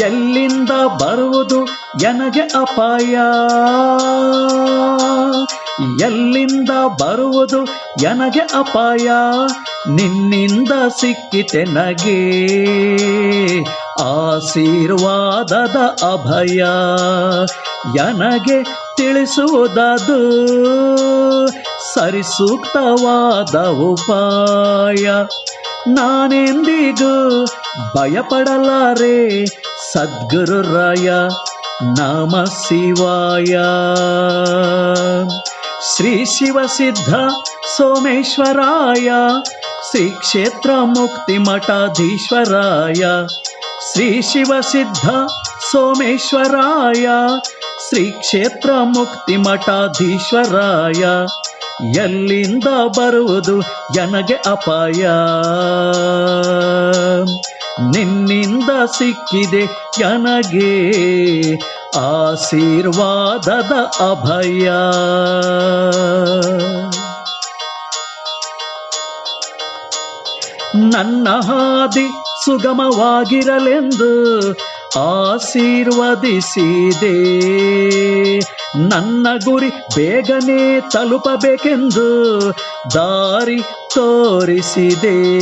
ಎಲ್ಲಿಂದ ಬರುವುದು ಎನಗೆ ಅಪಾಯ? ಎಲ್ಲಿಂದ ಬರುವುದು ಎನಗೆ ಅಪಾಯ? ನಿನ್ನಿಂದ ಸಿಕ್ಕಿತೆ ನಗೆ ಆಶೀರ್ವಾದದ ಅಭಯ. ಎನಗೆ ತಿಳಿಸುವುದದು ಸರಿಸೂಕ್ತವಾದ ಉಪಾಯ ನಾನೆಂದಿಗೂ ಭಯಪಡಲಾರೆ ಸದ್ಗುರು ರಾಯ ನಮ ಶಿವಾಯ ಶ್ರೀ ಶಿವ ಸಿದ್ಧ ಸೋಮೇಶ್ವರಾಯ ಶ್ರೀ ಕ್ಷೇತ್ರ ಮುಕ್ತಿ ಮಠಾಧೀಶ್ವರಾಯ ಶ್ರೀ ಶಿವ ಸಿದ್ಧ ಸೋಮೇಶ್ವರಾಯ ಶ್ರೀ ಕ್ಷೇತ್ರ ಮುಕ್ತಿ ಮಠಾಧೀಶ್ವರಾಯ ಎಲ್ಲಿಂದ ಬರುವುದು ನನಗೆ ಅಪಾಯ. ನಿನ್ನಿಂದ ಸಿಕ್ಕಿದೆ ನನಗೆ ಆಶೀರ್ವಾದದ ಅಭಯ. ನನ್ನ ಹಾದಿ ಸುಗಮವಾಗಿರಲೆಂದು ಆಶೀರ್ವದಿಸಿದೆ. ನನ್ನ ಗುರಿ ಬೇಗನೆ ತಲುಪಬೇಕೆಂದು ದಾರಿ ತೋರಿಸಿದೆ.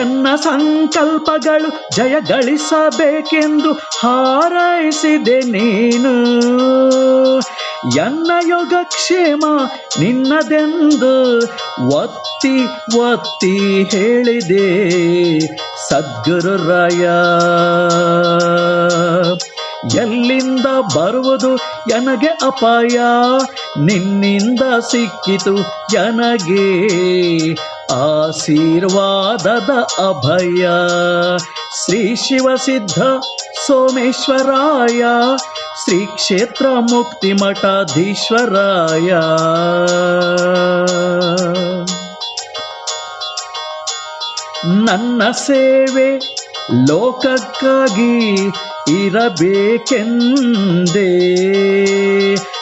ಎನ್ನ ಸಂಕಲ್ಪಗಳು ಜಯ ಗಳಿಸಬೇಕೆಂದು ಹಾರೈಸಿದೆ ನೀನು. ಎನ್ನ ಯೋಗಕ್ಷೇಮ ನಿನ್ನದೆಂದು ಒತ್ತಿ ಒತ್ತಿ ಹೇಳಿದೆ. ಸದ್ಗುರು ರಾಯ. ಎಲ್ಲಿಂದ ಬರುವುದು ಎನಗೆ ಅಪಾಯ? ನಿನ್ನಿಂದ ಸಿಕ್ಕಿತು ಜನಗೆ ಆಶೀರ್ವಾದದ ಅಭಯ. ಶ್ರೀ ಶಿವಸಿದ್ಧ ಸೋಮೇಶ್ವರಾಯ, ಶ್ರೀ ಕ್ಷೇತ್ರ ಮುಕ್ತಿ ಮಠಾಧೀಶ್ವರಾಯ. ನನ್ನ ಸೇವೆ ಲೋಕಕ್ಕಾಗಿ ಇರಬೇಕೆಂದೇ.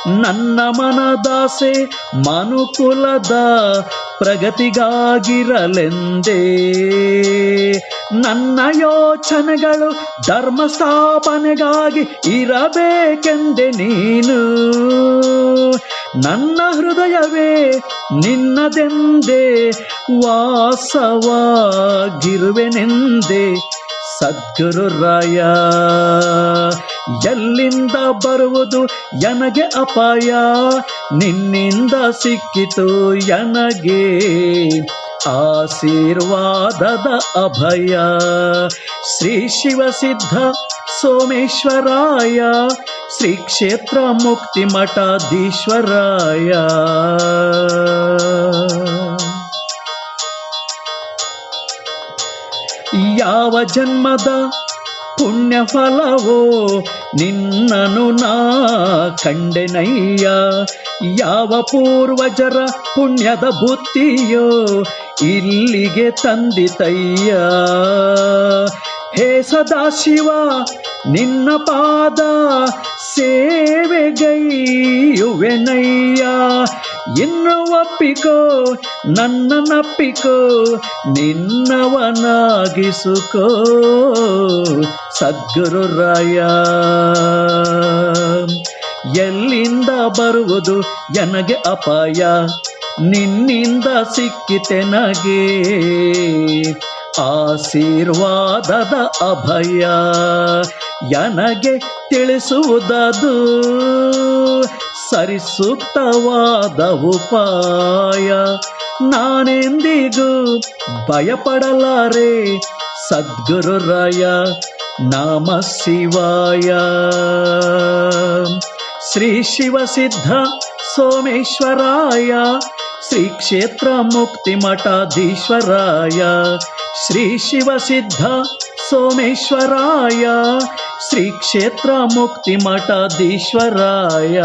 ನನ್ನ ಮನದಾಸೆ ಮನುಕುಲದ ಪ್ರಗತಿಗಾಗಿರಲೆಂದೇ. ನನ್ನ ಯೋಚನೆಗಳು ಧರ್ಮ ಸ್ಥಾಪನೆಗಾಗಿ ಇರಬೇಕೆಂದೆ ನೀನು. ನನ್ನ ಹೃದಯವೇ ನಿನ್ನದೆಂದೇ ವಾಸವಾಗಿರುವೆನೆಂದೇ. ಸದ್ಗುರು ರಾಯ, ಎಲ್ಲಿಂದ ಬರುವುದು ಎನಗೆ ಅಪಾಯ? ನಿನ್ನಿಂದ ಸಿಕ್ಕಿತು ಎನಗೆ ಆಶೀರ್ವಾದದ ಅಭಯ? ಶ್ರೀ ಶಿವಸಿದ್ಧ ಸೋಮೇಶ್ವರಾಯ, ಶ್ರೀ ಕ್ಷೇತ್ರ ಮುಕ್ತಿ ಮಠಾಧೀಶ್ವರಾಯ. ಯಾವ ಜನ್ಮದ ಪುಣ್ಯ ಫಲವೋ ನಿನ್ನನು ನಾ ಕಂಡೆನಯ್ಯ. ಯಾವ ಪೂರ್ವಜರ ಪುಣ್ಯದ ಬುತ್ತಿಯೋ ಇಲ್ಲಿಗೆ ತಂದಿತಯ್ಯ. ಹೇ ಸದಾಶಿವ, ನಿನ್ನ ಪಾದ ಸೇವೆಗೈಯುವೆನಯ್ಯ. ಇನ್ನು ಒಪ್ಪಿಕೋ, ನನ್ನನ್ನಪ್ಪಿಕೋ, ನಿನ್ನವನಾಗಿಸುಕೋ. ಸದ್ಗುರು ರಾಯ, ಎಲ್ಲಿಂದ ಬರುವುದು ಎನಗೆ ಅಪಾಯ? ನಿನ್ನಿಂದ ಸಿಕ್ಕಿತೆನಗೆ ಆಶೀರ್ವಾದದ ಅಭಯ. ನನಗೆ ತಿಳಿಸುವುದದು? ಸರಿಸೂಕ್ತವಾದ ಉಪಾಯ ನಾನೆಂದಿಗೂ ಭಯಪಡಲಾರೆ ಸದ್ಗುರು ರಾಯ ನಮ ಶಿವಾಯ ಶ್ರೀ ಶಿವ ಸಿದ್ಧ ಸೋಮೇಶ್ವರಾಯ ಶ್ರೀ ಕ್ಷೇತ್ರ ಮುಕ್ತಿ ಮಠಾಧೀಶ್ವರಾಯ ಶ್ರೀ ಶಿವ ಸಿದ್ಧ ಸೋಮೇಶ್ವರಾಯ ಶ್ರೀ ಕ್ಷೇತ್ರ ಮುಕ್ತಿ ಮಠಾಧೀಶ್ವರಾಯ